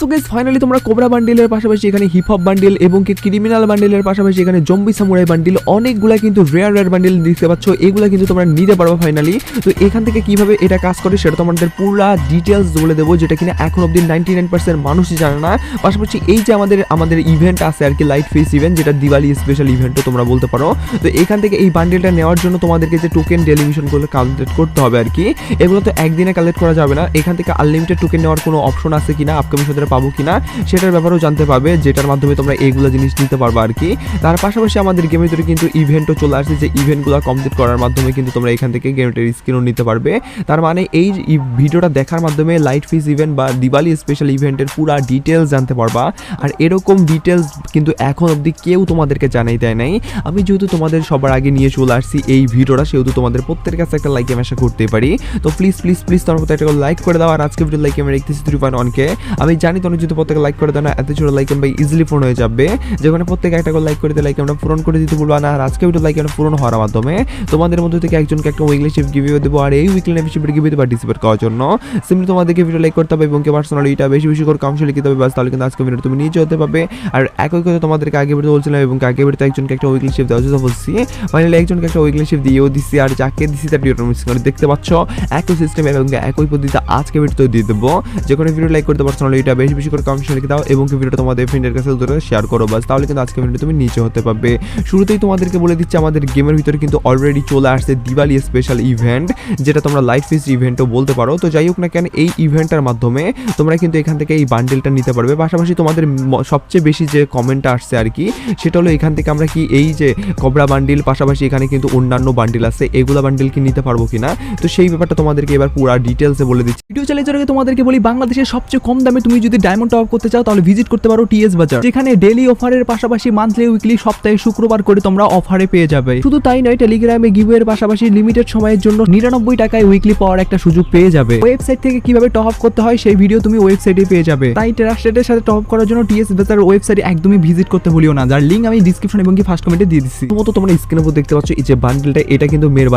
So guys finally তোমরা cobra বান্ডিলের পাশাপাশি এখানে হিপ হপ বান্ডিল এবং কি ক্রিমিনাল বান্ডিলের পাশাপাশি এখানে জম্বি সামুরাই বান্ডিল অনেকগুলা কিন্তু রেয়ার রেয়ার বান্ডিল দেখতে পাচ্ছ। এগুলা কিন্তু তোমরা নিতে পারবে ফাইনালি তো এখান থেকে কীভাবে এটা কাজ করে সেটা তোমাদের পুরা ডিটেলস বলে দেবো, যেটা কিনা এখন অব্দি নাইনটি নাইন পার্সেন্ট মানুষই জানে না। পাশাপাশি এই যে আমাদের আমাদের ইভেন্ট আছে আর কি লাইট ফেস ইভেন্ট যেটা দিওয়ালি স্পেশাল ইভেন্টও তোমরা বলতে পারো। তো এখান থেকে এই বান্ডিলটা নেওয়ার জন্য তোমাদেরকে যে টোকেন ডেলিমিশনগুলো কালেক্ট করতে হবে আর কি, এগুলো তো একদিনে কালেক্ট করা যাবে না। এখান থেকে আনলিমিটেড টোকেন নেওয়ার কোনো অপশন আছে কিনা আপকামিং সাথে পাবো কিনা সেটার ব্যাপারেও জানতে পারবে, যেটার মাধ্যমে তোমরা এইগুলো জিনিস নিতে পারবে আর কি। তার পাশাপাশি আমাদের গেমের ভিতরে কিন্তু ইভেন্টও চলে আসছে, যে ইভেন্টগুলো কমপ্লিট করার মাধ্যমে কিন্তু তোমরা এখান থেকে গেমটার স্ক্রিনও নিতে পারবে। তার মানে এই ভিডিওটা দেখার মাধ্যমে লাইট ফিস ইভেন্ট বা দিওয়ালি স্পেশাল ইভেন্টের পুরা ডিটেলস জানতে পারবা। আর এরকম ডিটেলস কিন্তু এখন অবধি কেউ তোমাদেরকে জানাই দেয় নাই। আমি যেহেতু তোমাদের সবার আগে নিয়ে চলে আসছি এই ভিডিওটা, সেহেতু তোমাদের প্রত্যেকের কাছে একটা লাইক আমি আশা করতে পারি। তো প্লিজ প্লিজ প্লিজ তোমার প্রত্যেক একটা লাইক করে দাও। আর আজকে ভিডিও লাইক আমি রেখেছি থ্রি পয়েন্ট আমি জানি তোমরা যদি প্রত্যেকে লাইক করে দাও না, এত ছোট লাইক আমি ইজিলি পূরণ হয়ে যাবে। যেখানে প্রত্যেকে একটা করে লাইক করে দিলে লাইক আমরা পূরণ করে দিতে বলব। না আর আজকে ভিডিও লাইক আমরা পূরণ হওয়ার মাধ্যমে তোমাদের মধ্যে থেকে একজনকে একটা উইকলি শিফট গিভিও দেবো। আর এই উইকলি শিফট গিভিতে পার্টিসিপেট করার জন্য। সিম্পলি তোমাদেরকে ভিডিও লাইক করতে হবে এবং কে পার্সোনালি এটা বেশি বেশি করে কম লিখতে হবে, বাস তাহলে কিন্তু আজকে ভিডিও তুমি নিচে হতে পারবে। আর একই কথা তোমাদেরকে আগে ভিডিও বলছিলাম এবং আগে ভিডিওতে একজনকে একটা উইকলি শিফট দেওয়ার জন্য বলছি। ফাইনালি একজনকে একটা উইকলি শিফট দিয়েও দিচ্ছি আর যাকে দিছি তার ভিডিওটা মিস করে দেখতে পাচ্ছ। একই সিস্টেম এবং একই পদ্ধতিতে আজকে ভিডিওতে দিয়ে দেবো। যে কোনো ভিডিও লাইক করতে পার্সোনালি এটা বেশি বেশি করে কম লিখে দাও এবং ভিডিওটা তোমাদের ফ্রেন্ডের কাছে ধরে শেয়ার করো বাস। তাহলে কিন্তু আজকে ভিডিও তুমি নিচে হতে পারবে। শুরুতেই তোমাদেরকে বলে দিচ্ছি, আমাদের গেমের ভিতরে কিন্তু অলরেডি চলে আসছে দিওয়ালি স্পেশাল ইভেন্ট যেটা তোমরা লাইফ ফিস ইভেন্টও বলতে পারো। তো যাই হোক না কেন, এই ইভেন্টটার মাধ্যমে তোমরা কিন্তু এখান থেকে এই বান্ডেলটা নিতে পারবে। পাশাপাশি তোমাদের সবচেয়ে বেশি যে কমেন্টটা আসছে আর কি সেটা হলো এখান থেকে আমরা কি এই যে কবরা বান্ডিল পাশাপাশি এখানে কিন্তু অন্যান্য বান্ডিল আছে, এগুলা বান্ডিল কি নিতে পারব কিনা? তো সেই ব্যাপারটা তোমাদেরকে এবার পুরো ডিটেলসে বলে দিচ্ছি। ভিডিও চ্যালেঞ্জের আগে তোমাদেরকে বলি, বাংলাদেশের সবচেয়ে কম দামে তুমি যদি ডায়মন্ড টপ করতে চাও, তাহলে ভিজিট করতে পারো টিএস বাজার যেখানে ডেলি অফারের পাশাপাশি মান্থলি উইকলি সপ্তাহে শুক্রবার করে তোমরা অফারে পেয়ে যাবে। শুধু তাই নয় টেলিগ্রামে গিভের পাশাপাশি লিমিটেড সময়ের জন্য নিরানব্বই টাকায় উইকলি পাওয়ার একটা সুযোগ পেয়ে যাবে। ওয়েবসাইট থেকে কীভাবে টপ আপ করতে হয়, সেই ভিডিও তুমি ওয়েবসাইটে পেয়ে যাবে। তাই ট্রাস্টেডের সাথে টপ করার জন্য টিএস বাজার ওয়েবসাইটে একদমই ভিজিট করতে ভুলিও না। যার লিঙ্ক আমি ডিসক্রিপশন এবং কি ফার্স্ট কমেন্টে দিয়ে দিচ্ছি প্রথমত তোমরা স্ক্রিনের উপর দেখতে পাচ্ছ, এই যে বান্ডেলটা এটা কিন্তু মেয়ের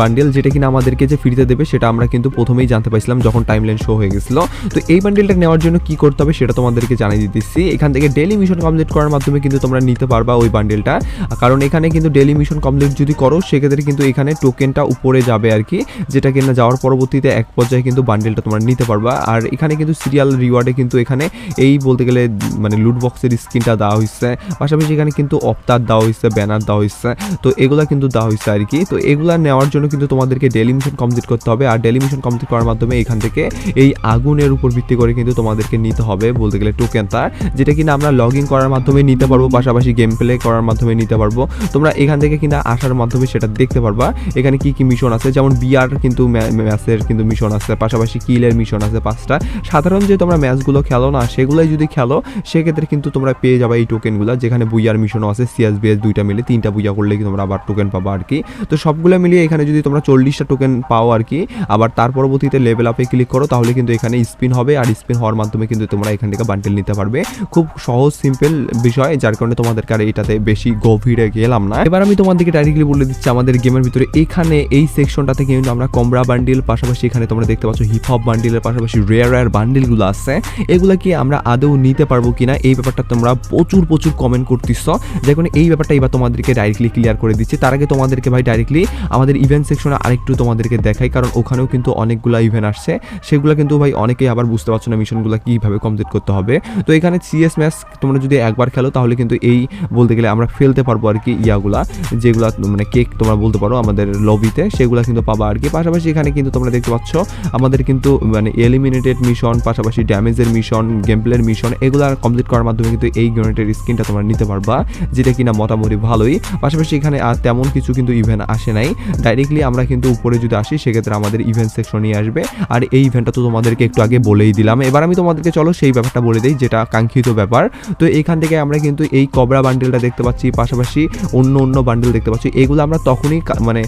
বান্ডেল যেটা কিনা আমাদেরকে যে ফ্রিতে দেবে, সেটা আমরা কিন্তু প্রথমেই জানতে পাইছিলাম যখন টাইমলাইন শো হয়ে গেছিল। তো এই বান্ডেলটা নেওয়ার জন্য কি করতে হবে সেটা তোমাদেরকে জানিয়ে দিতেছি। এখান থেকে ডেলি মিশন কমপ্লিট করার মাধ্যমে কিন্তু তোমরা নিতে পারবা ওই বান্ডেলটা কারণ এখানে কিন্তু ডেলি মিশন কমপ্লিট যদি করো, সেক্ষেত্রে কিন্তু এখানে টোকেনটা উপরে যাবে আর কি যেটা কিনা যাওয়ার পরবর্তীতে এক পর্যায়ে কিন্তু বান্ডেলটা তোমরা নিতে পারবা। আর এখানে কিন্তু সিরিয়াল রিওয়ার্ডে কিন্তু এখানে এই বলতে গেলে মানে লুট বক্সের স্ক্রিনটা দেওয়া হয়েছে পাশাপাশি এখানে কিন্তু অফতার দেওয়া হয়েছে ব্যানার দেওয়া হয়েছে তো এগুলা কিন্তু দেওয়া হয়েছে আর কি তো এগুলা নেওয়ার জন্য কিন্তু তোমাদেরকে ডেলি মিশন কমপ্লিট করতে হবে। আর ডেলি মিশন কমপ্লিট করার মাধ্যমে এখান থেকে এই আগুনের উপর ভিত্তি করে কিন্তু তোমাদেরকে নিতে হবে বলতে গেলে টোকেন তার, যেটা কিনা আমরা লগ ইন করার মাধ্যমে নিতে পারব, পাশাপাশি গেম প্লে করার মাধ্যমে নিতে পারব। তোমরা এখান থেকে কিনা আসার মাধ্যমে সেটা দেখতে পারবা। এখানে কি কি মিশন আছে? যেমন বিআর কিন্তু ম্যাচের কিন্তু মিশন আছে, পাশাপাশি কিলের মিশন আছে পাঁচটা। সাধারণ যে তোমরা ম্যাচগুলো খেলো না, সেগুলোই যদি খেলো, সেক্ষেত্রে কিন্তু তোমরা পেয়ে যাবে এই টোকেনগুলো যেখানে বুইয়ার মিশনও আছে সিএস বিএস দুইটা মিলে তিনটা বুইয়া করলে কি তোমরা আবার টোকেন পাবা আর কি। তো সবগুলো মিলিয়ে এখানে যদি তোমরা চল্লিশটা টোকেন পাও আর কি, আবার তার পরবর্তীতে লেভেল আপে ক্লিক করো, তাহলে কিন্তু এখানে স্পিন হবে। আর স্পিন হওয়ার মাধ্যমে কিন্তু তোমরা এখান থেকে বান্ডেল নিতে পারবে। খুব সহজ সিম্পল বিষয়, যার কারণে তোমাদেরকে আর এটাতে বেশি গভীরে গেলাম না। এবার আমি তোমাদেরকে ডাইরেক্টলি বলে দিচ্ছি, আমাদের গেমের ভিতরে এখানে এই সেকশনটাতে কিন্তু আমরা কমরা বান্ডিল পাশাপাশি এখানে তোমরা দেখতে পাচ্ছ হিপ হপ বান্ডিলের পাশাপাশি রেয়ার রেয়ার বান্ডিলগুলো আছে। এগুলো কি আমরা আদৌ নিতে পারব কিনা, এই ব্যাপারটা তোমরা প্রচুর প্রচুর কমেন্ট করতেছ। দেখুন এই ব্যাপারটা এবার তোমাদেরকে ডাইরেক্টলি ক্লিয়ার করে দিচ্ছি। তার আগে তোমাদেরকে ভাই ডাইরেক্টলি আমাদের ইভেন্ট সেকশনে আরেকটু তোমাদেরকে দেখাই, কারণ ওখানেও কিন্তু অনেকগুলো ইভেন্ট আসছে। সেগুলো কিন্তু ভাই অনেকেই আবার বুঝতে পারছ না মিশনগুলো কীভাবে কমপ্লিট করতে হবে। তো এখানে সিএস ম্যাচ তোমরা যদি একবার খেলো, তাহলে কিন্তু এই বলতে গেলে আমরা ফেলতে পারব আর কি ইয়াগুলা, যেগুলা মানে কেক তোমরা বলতে পারো আমাদের লবিতে সেগুলো কিন্তু পাবা আর কি। পাশাপাশি এখানে কিন্তু তোমরা দেখতে পাচ্ছ, আমাদের কিন্তু মানে এলিমিনেটেড মিশন পাশাপাশি ড্যামেজের মিশন গেমপ্লের মিশন এগুলো কমপ্লিট করার মাধ্যমে কিন্তু এই গ্রেনেটের স্কিনটা তোমরা নিতে পারবা, যেটা কিনা মোটামুটি ভালোই। পাশাপাশি এখানে আর তেমন কিছু কিন্তু ইভেন্ট আসে নাই। ডাইরেক্টলি আমরা কিন্তু উপরে যদি আসি, সেক্ষেত্রে আমাদের ইভেন্ট সেকশনই আসবে। আর এই ইভেন্টটা তো তোমাদেরকে একটু আগে বলেই দিলাম। এবার আমি তোমাদেরকে চলো সেই ব্যাপারটা বলে দিই, যেটা কাঙ্ক্ষিত ব্যাপার। তো এখান থেকে আমরা কিন্তু এই কবরা বান্ডেলটা দেখতে পাচ্ছি, পাশাপাশি অন্য অন্য বান্ডেল দেখতে পাচ্ছি। এগুলো আমরা তখনই মানে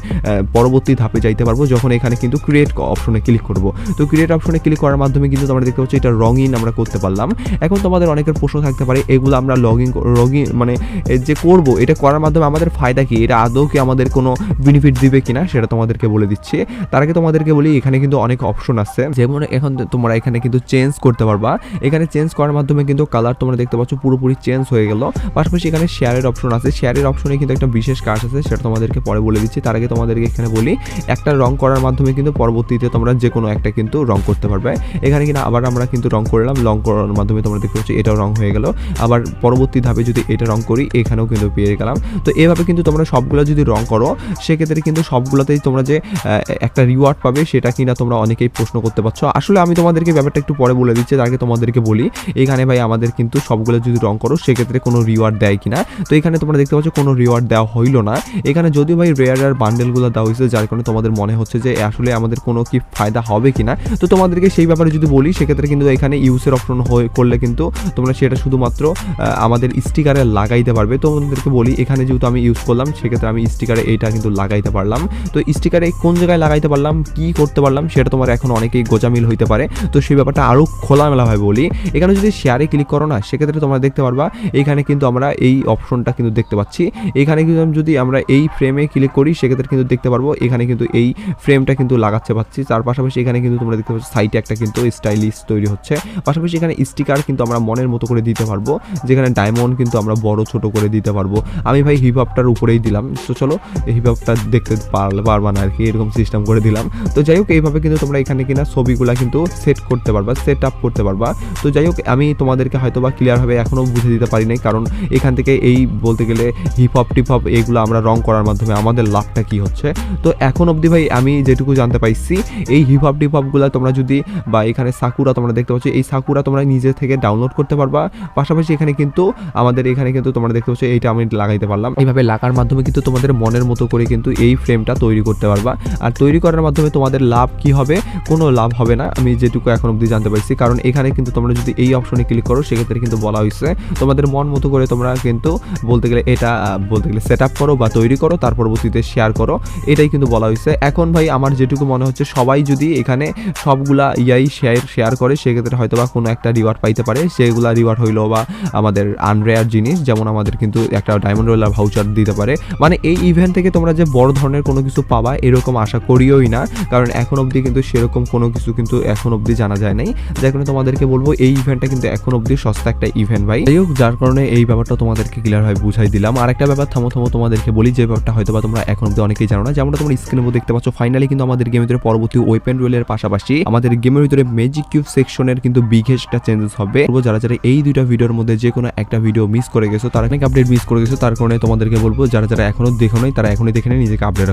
পরবর্তী ধাপে যাইতে পারব, যখন এখানে কিন্তু ক্রিয়েট অপশনে ক্লিক করব। তো ক্রিয়েট অপশনে ক্লিক করার মাধ্যমে কিন্তু তোমরা দেখতে পাচ্ছ এটা রঙিন আমরা করতে পারলাম। এখন তোমাদের অনেকের প্রশ্ন থাকতে পারে, এগুলো আমরা লগ ইন রঙিন মানে যে করব, এটা করার মাধ্যমে আমাদের ফায়দা কি? এটা আদৌ কি আমাদের কোনো বেনিফিট দিবে কিনা, সেটা তোমাদেরকে বলে দিচ্ছি। তার আগে তোমাদেরকে বলি, এখানে কিন্তু অনেক অপশন আছে। যেমন এখন তোমরা এখানে কিন্তু চেঞ্জ করতে পারবা। এখানে চেঞ্জ করার মাধ্যমে কিন্তু কালার তোমরা দেখতে পাচ্ছ পুরোপুরি চেঞ্জ হয়ে গেল। পাশাপাশি এখানে শেয়ারের অপশন আছে। শেয়ারের অপশনে কিন্তু একটা বিশেষ কাজ আছে, সেটা তোমাদেরকে পরে বলে দিচ্ছি। তার আগে তোমাদেরকে এখানে বলি, একটা রং করার মাধ্যমে কিন্তু পরবর্তীতে তোমরা যে কোনো একটা কিন্তু রং করতে পারবে। এখানে কিনা আবার আমরা কিন্তু রং করলাম রং করার মাধ্যমে তোমরা দেখতে পাচ্ছ এটাও রং হয়ে গেল। আবার পরবর্তী ধাপে যদি এটা রং করি, এখানেও কিন্তু পেয়ে গেলাম। তো এভাবে কিন্তু তোমরা সবগুলো যদি রং করো, সেক্ষেত্রে কিন্তু সবগুলোতেই তোমরা যে একটা রিওয়ার্ড পাবে, সেটা কিনা তোমরা অনেকেই প্রশ্ন করতে পারছ। আসলে আমি তোমাদেরকে ব্যাপারটা একটু পরে বলে দিচ্ছি। তার আগে তোমাদেরকে বলি, এখানে ভাই আমাদের কিন্তু সবগুলো যদি রং করো, সেক্ষেত্রে কোনো রিওয়ার্ড দেয় কিনা। তো এখানে তোমরা দেখতে পাচ্ছ, কোনো রিওয়ার্ড দেওয়া হইল না। এখানে যদিও ভাই রেয়ার আর বান্ডেলগুলো দেওয়া হয়েছে, যার কারণে তোমাদের মনে হচ্ছে যে, আসলে আমাদের কোনো কি ফায়দা হবে কিনা। তো তোমাদেরকে সেই ব্যাপারে যদি বলি, সেক্ষেত্রে কিন্তু এখানে ইউসের অপশন হয়ে করলে কিন্তু তোমরা সেটা শুধুমাত্র আমাদের স্টিকারে লাগাইতে পারবে। তোমাদেরকে বলি, এখানে যেহেতু আমি ইউজ করলাম, সেক্ষেত্রে আমি স্টিকারে এইটা কিন্তু লাগাইতে পারলাম। তো স্টিকারে কোন জায়গায় লাগাইতে পারলাম, কি করতে পারলাম, সেটা তোমার এখন অনেকেই গোজামিল হইতে পারে। তো সেই ব্যাপারটা আরও খোলামেলাভাবে বলি, এখানে যদি শেয়ারে ক্লিক করো না, সেক্ষেত্রে তোমরা দেখতে পারবা এখানে কিন্তু আমরা এই অপশনটা কিন্তু দেখতে পাচ্ছি। এখানে কিন্তু যদি আমরা এই ফ্রেমে ক্লিক করি, সেক্ষেত্রে কিন্তু দেখতে পারব, এখানে কিন্তু এই ফ্রেমটা কিন্তু লাগাচ্ছে পাচ্ছি তার পাশাপাশি এখানে কিন্তু তোমরা দেখতে পাচ্ছ সাইটে একটা কিন্তু স্টাইলিশ তৈরি হচ্ছে। পাশাপাশি এখানে স্টিকার কিন্তু আমরা মনের মতো করে দিতে পারব, যেখানে ডায়মন্ড কিন্তু আমরা বড় ছোট করে দিতে পারব। আমি ভাই হিপ হপটার উপরেই দিলাম, তো চলো হিপ হপটা দেখতে পারলে, পারবা না আর কি এরকম সিস্টেম করে দিলাম। তো যাই হোক, এইভাবে কিন্তু তোমরা এখানে কিনা ছবিগুলা কিন্তু সেট করতে পারবা সেট আপ করতে পারবা। তো যাই হোক, আমি তোমাদেরকে হয়তো বা ক্লিয়ারভাবে এখনও বুঝে দিতে পারি নাই, কারণ এখান থেকে এই বলতে গেলে হিপ হপ টিপ হপ এইগুলো আমরা রং করার মাধ্যমে আমাদের লাভটা কি হচ্ছে? তো এখন অবধি ভাই, আমি যেটুকু জানতে পাইছি, এই হিপ হপ টিপ হপগুলো তোমরা যদি, বা এখানে সাকুরা তোমরা দেখতে পাচ্ছ, এই সাকুরা তোমরা নিজে থেকে ডাউনলোড করতে পারবা। পাশাপাশি এখানে কিন্তু আমাদের, এখানে কিন্তু তোমরা দেখতে পাচ্ছ, এইটা আমি লাগাইতে পারলাম। এইভাবে লাগার মাধ্যমে কিন্তু তোমাদের মনের মতো করে কিন্তু এই ফ্রেমটা তৈরি করতে পারবা। আর তৈরি করার মাধ্যমে তোমাদের লাভ কি হবে? কোনো লাভ হবে না, আমি যেটুকু এখন অবধি জানতে পারছি, কারণ এখানে কিন্তু তোমরা যদি এই অপশনে ক্লিক করো, সেক্ষেত্রে কিন্তু বলা হয়েছে তোমাদের মন মতো করে তোমরা কিন্তু বলতে গেলে এটা বলতে গেলে সেট করো বা তৈরি করো, তার পরবর্তীতে শেয়ার করো, এটাই কিন্তু বলা হয়েছে এখন ভাই আমার যেটুকু মনে হচ্ছে, সবাই যদি এখানে সবগুলা ইয়াই শেয়ার শেয়ার করে, সেক্ষেত্রে হয়তো বা কোনো একটা রিওয়ার্ড পাইতে পারে। সেগুলা রিওয়ার্ড হইল বা আমাদের আনরেয়ার জিনিস, যেমন আমাদের কিন্তু একটা ডায়মন্ড রোলার ভাউচার দিতে পারে। মানে এই ইভেন্ট থেকে তোমরা যে বড় ধরনের কোনো কিছু পাবা, এরকম আশা করিওই না। কারণ এখন অবধি কিন্তু সেরকম কোনো কিছু কিন্তু এখন অবধি জানা যায় নাই। যার কারণে তোমাদেরকে বলব, এই ইভেন্টটা কিন্তু এখন অবধি সস্তা একটা ইভেন্ট ভাই। যাই হোক, যার কারণে এই ব্যাপারটা তোমাদেরকে ক্লিয়ার হয়, বুঝাই দিলাম। আর একটা ব্যাপার, থামো থামো, তোমাদেরকে বলি, যে ব্যাপারটা হয়তো বা তোমরা এখন অবধি অনেকেই জানো না। যেমনটা তোমরা স্ক্রিনের মধ্যে দেখতে পাচ্ছ ফাইনালি কিন্তু আমাদের গেমের ভিতরে পরবর্তী ওয়েপেন রোলের পাশাপাশি আমাদের গেমের ভিতরে ম্যাজিক কিউব সেকশনের কিন্তু বিঘেসটা চেঞ্জেস হবে। যারা যারা এই দুইটা ভিডিওর মধ্যে যে কোনো একটা ভিডিও মিস করে গেছো, তারা অনেক আপডেট মিস করে গেছো। তার কারণে তোমাদেরকে বলব, যারা যারা এখনও দেখো নাই, তারা এখনই দেখে নিজেকে আপডেট